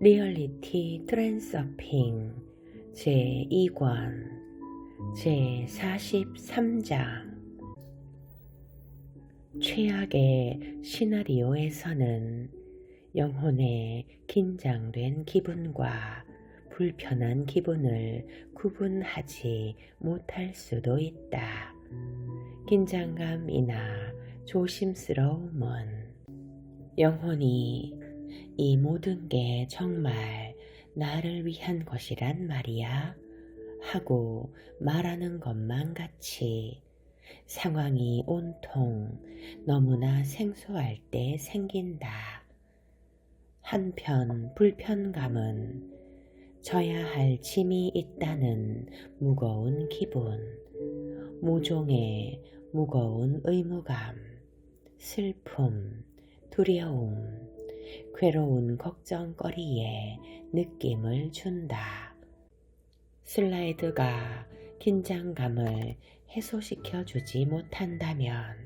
리얼리티 트랜서핑 제2권 제43장 최악의 시나리오에서는 영혼의 긴장된 기분과 불편한 기분을 구분하지 못할 수도 있다. 긴장감이나 조심스러움은 영혼이 이 모든 게 정말 나를 위한 것이란 말이야 하고 말하는 것만 같이 상황이 온통 너무나 생소할 때 생긴다. 한편 불편감은 져야 할 짐이 있다는 무거운 기분, 모종의 무거운 의무감, 슬픔, 두려움, 괴로운 걱정거리에 느낌을 준다. 슬라이드가 긴장감을 해소시켜 주지 못한다면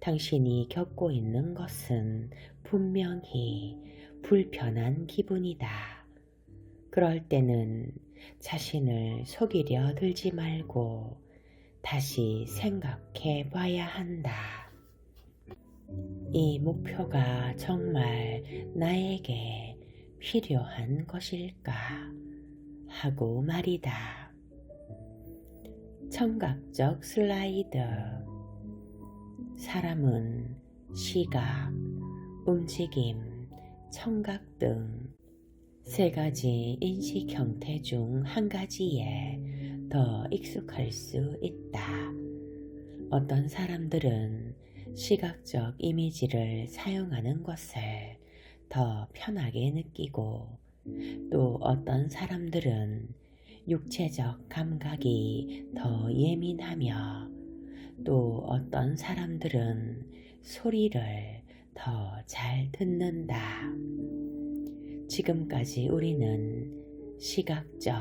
당신이 겪고 있는 것은 분명히 불편한 기분이다. 그럴 때는 자신을 속이려 들지 말고 다시 생각해 봐야 한다. 이 목표가 정말 나에게 필요한 것일까 하고 말이다. 청각적 슬라이드 사람은 시각, 움직임, 청각 등 세 가지 인식 형태 중 한 가지에 더 익숙할 수 있다. 어떤 사람들은 시각적 이미지를 사용하는 것을 더 편하게 느끼고 또 어떤 사람들은 육체적 감각이 더 예민하며 또 어떤 사람들은 소리를 더 잘 듣는다. 지금까지 우리는 시각적,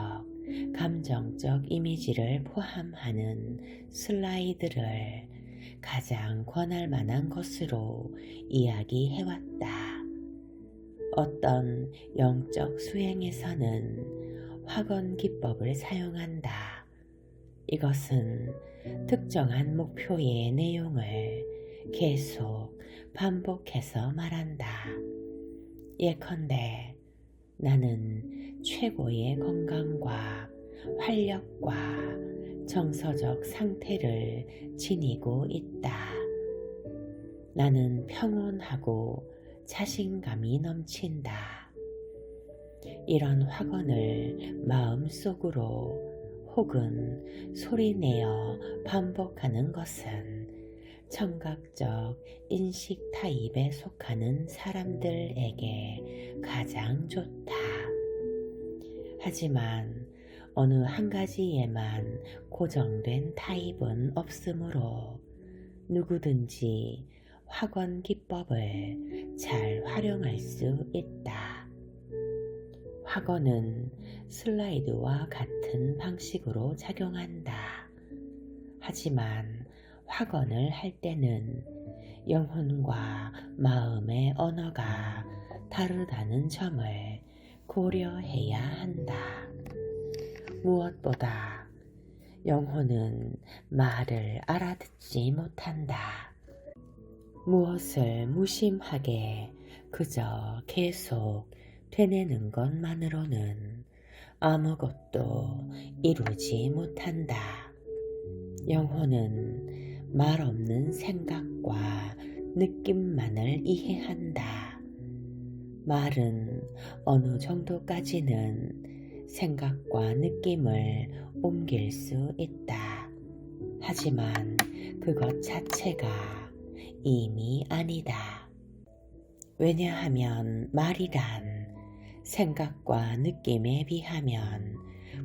감정적 이미지를 포함하는 슬라이드를 가장 권할 만한 것으로 이야기해왔다. 어떤 영적 수행에서는 확언 기법을 사용한다. 이것은 특정한 목표의 내용을 계속 반복해서 말한다. 예컨대 나는 최고의 건강과 활력과 정서적 상태를 지니고 있다. 나는 평온하고 자신감이 넘친다. 이런 확언을 마음속으로 혹은 소리내어 반복하는 것은 청각적 인식 타입에 속하는 사람들에게 가장 좋다. 하지만 어느 한 가지에만 고정된 타입은 없으므로 누구든지 확언 기법을 잘 활용할 수 있다. 확언은 슬라이드와 같은 방식으로 작용한다. 하지만 확언을 할 때는 영혼과 마음의 언어가 다르다는 점을 고려해야 한다. 무엇보다 영혼은 말을 알아듣지 못한다. 무엇을 무심하게 그저 계속 되뇌는 것만으로는 아무것도 이루지 못한다. 영혼은 말 없는 생각과 느낌만을 이해한다. 말은 어느 정도까지는 생각과 느낌을 옮길 수 있다. 하지만 그것 자체가 이미 아니다. 왜냐하면 말이란 생각과 느낌에 비하면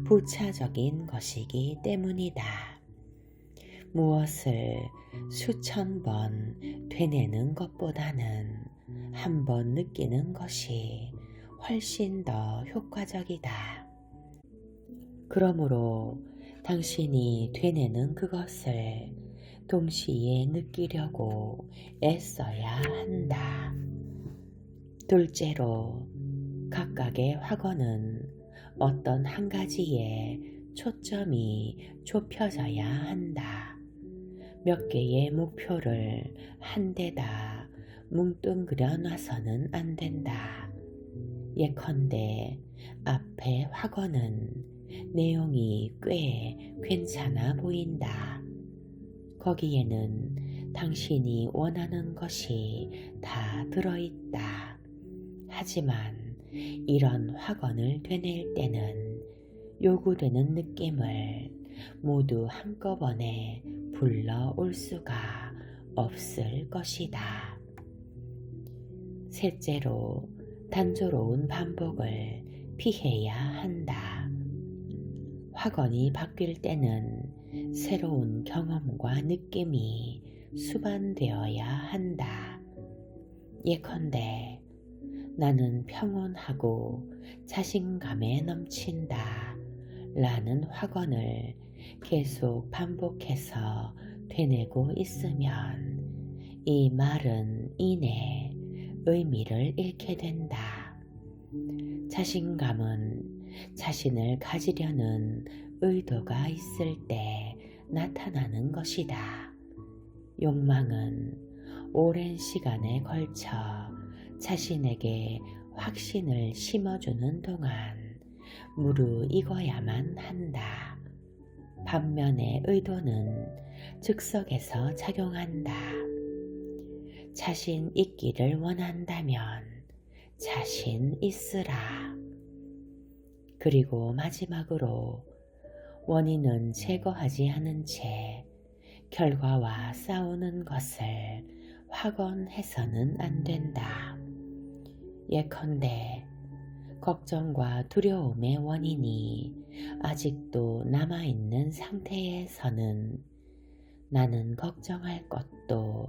부차적인 것이기 때문이다. 무엇을 수천 번 되뇌는 것보다는 한 번 느끼는 것이 훨씬 더 효과적이다. 그러므로 당신이 되뇌는 그것을 동시에 느끼려고 애써야 한다. 둘째로 각각의 학원은 어떤 한 가지에 초점이 좁혀져야 한다. 몇 개의 목표를 한데다 뭉뚱그려 놔서는 안 된다. 예컨대 앞에 학원은 내용이 꽤 괜찮아 보인다. 거기에는 당신이 원하는 것이 다 들어있다. 하지만 이런 학원을 되낼 때는 요구되는 느낌을 모두 한꺼번에 불러올 수가 없을 것이다. 셋째로 단조로운 반복을 피해야 한다. 학원이 바뀔 때는 새로운 경험과 느낌이 수반되어야 한다. 예컨대 나는 평온하고 자신감에 넘친다. 라는 확언을 계속 반복해서 되뇌고 있으면 이 말은 이내 의미를 잃게 된다. 자신감은 자신을 가지려는 의도가 있을 때 나타나는 것이다. 욕망은 오랜 시간에 걸쳐 자신에게 확신을 심어주는 동안 무르익어야만 한다. 반면에 의도는 즉석에서 작용한다. 자신 있기를 원한다면 자신 있으라. 그리고 마지막으로 원인은 제거하지 않은 채 결과와 싸우는 것을 확언해서는 안 된다. 예컨대 걱정과 두려움의 원인이 아직도 남아있는 상태에서는 나는 걱정할 것도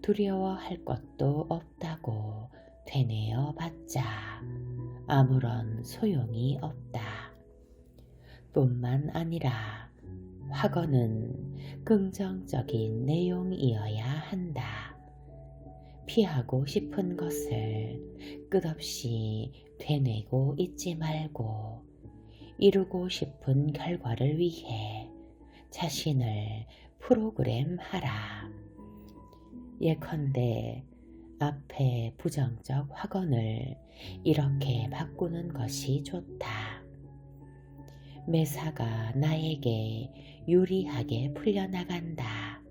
두려워할 것도 없다고 되뇌어 봤자 아무런 소용이 없다. 뿐만 아니라 학원은 긍정적인 내용이어야 한다. 피하고 싶은 것을 끝없이 되뇌고 있지 말고 이루고 싶은 결과를 위해 자신을 프로그램하라. 예컨대 앞에 부정적 확언을 이렇게 바꾸는 것이 좋다. 매사가 나에게 유리하게 풀려나간다.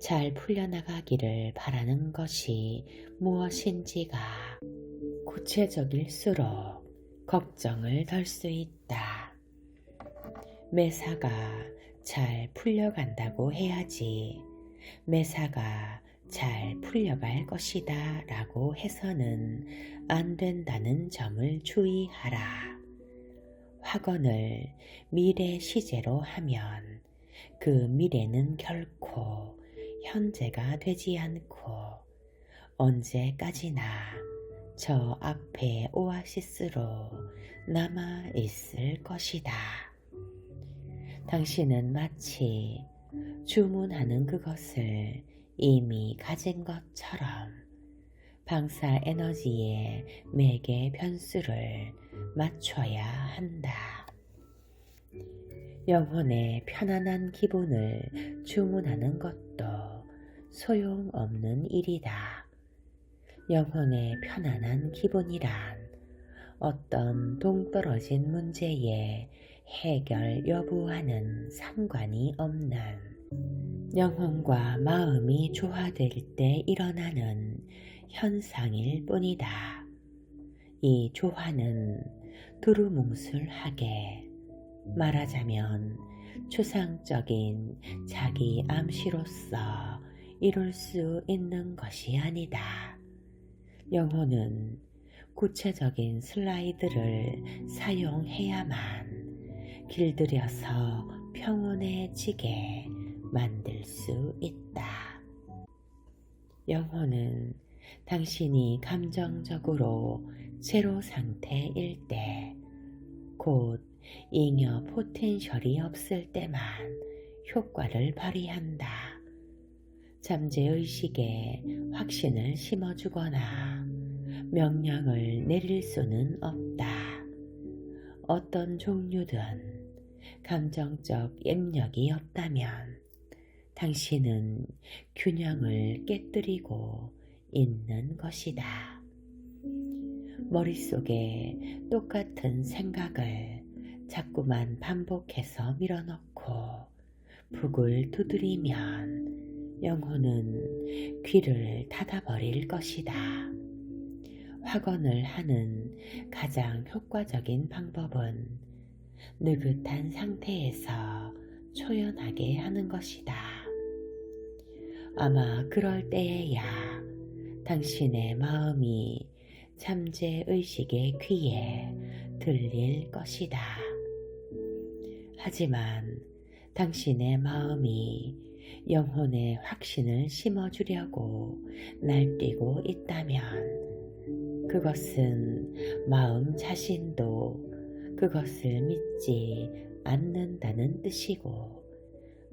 잘 풀려나가기를 바라는 것이 무엇인지가 구체적일수록 걱정을 덜 수 있다. 매사가 잘 풀려간다고 해야지 매사가 잘 풀려갈 것이다 라고 해서는 안 된다는 점을 주의하라. 확언을 미래 시제로 하면 그 미래는 결코 현재가 되지 않고 언제까지나 저 앞에 오아시스로 남아 있을 것이다. 당신은 마치 주문하는 그것을 이미 가진 것처럼 방사 에너지의 매개 변수를 맞춰야 한다. 영혼의 편안한 기분을 주문하는 것도 소용없는 일이다. 영혼의 편안한 기분이란 어떤 동떨어진 문제의 해결 여부와는 상관이 없는 영혼과 마음이 조화될 때 일어나는 현상일 뿐이다. 이 조화는 두루뭉술하게 말하자면 추상적인 자기 암시로서 이룰 수 있는 것이 아니다. 영혼은 구체적인 슬라이드를 사용해야만 길들여서 평온해지게 만들 수 있다. 영혼은 당신이 감정적으로 제로 상태일 때, 곧 잉여 포텐셜이 없을 때만 효과를 발휘한다. 잠재의식에 확신을 심어주거나 명령을 내릴 수는 없다. 어떤 종류든 감정적 액력이 없다면 당신은 균형을 깨뜨리고 있는 것이다. 머릿속에 똑같은 생각을 자꾸만 반복해서 밀어넣고 북을 두드리면 영혼은 귀를 닫아버릴 것이다. 확언을 하는 가장 효과적인 방법은 느긋한 상태에서 초연하게 하는 것이다. 아마 그럴 때에야 당신의 마음이 잠재 의식의 귀에 들릴 것이다. 하지만 당신의 마음이 영혼의 확신을 심어주려고 날뛰고 있다면 그것은 마음 자신도 그것을 믿지 않는다는 뜻이고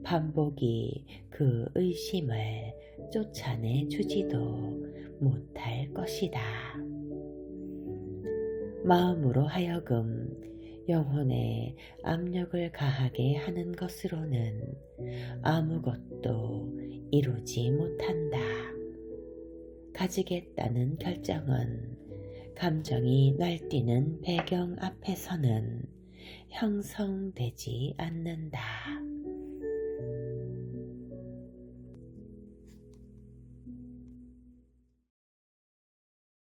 반복이 그 의심을 쫓아내 주지도 못할 것이다. 마음으로 하여금 영혼에 압력을 가하게 하는 것으로는 아무것도 이루지 못한다. 가지겠다는 결정은 감정이 날뛰는 배경 앞에서는 형성되지 않는다.